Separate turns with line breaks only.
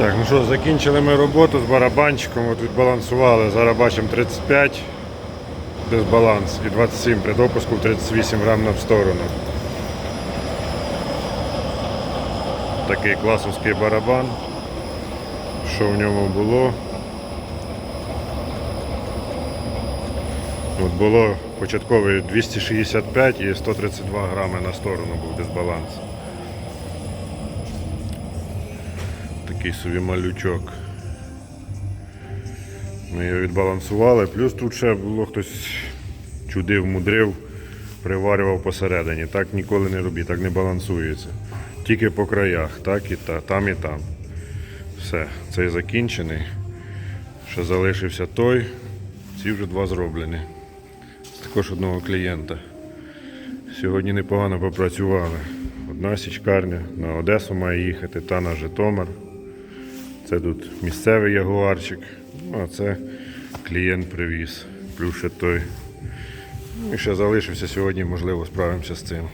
Так, ну що, закінчили ми роботу з барабанчиком, от відбалансували. Зараз бачимо 35 дисбаланс і 27 при допуску 38 грам на сторону. Такий класовський барабан. Що в ньому було? От було початковий 265 і 132 грами на сторону був дисбаланс. Такий собі малючок. Ми його відбалансували, плюс тут ще було хтось чудив, мудрив, приварював посередині. Так ніколи не робіть, так не балансується. Тільки по краях, так і та, там і там. Все, цей закінчений. Ще залишився той. Ці вже два зроблені. Також одного клієнта. Сьогодні непогано попрацювали. Одна січкарня на Одесу має їхати, та на Житомир. Це тут місцевий ягуарчик. Ну, а це клієнт привіз. Плюс той. І ще залишився сьогодні, можливо, справимося з цим.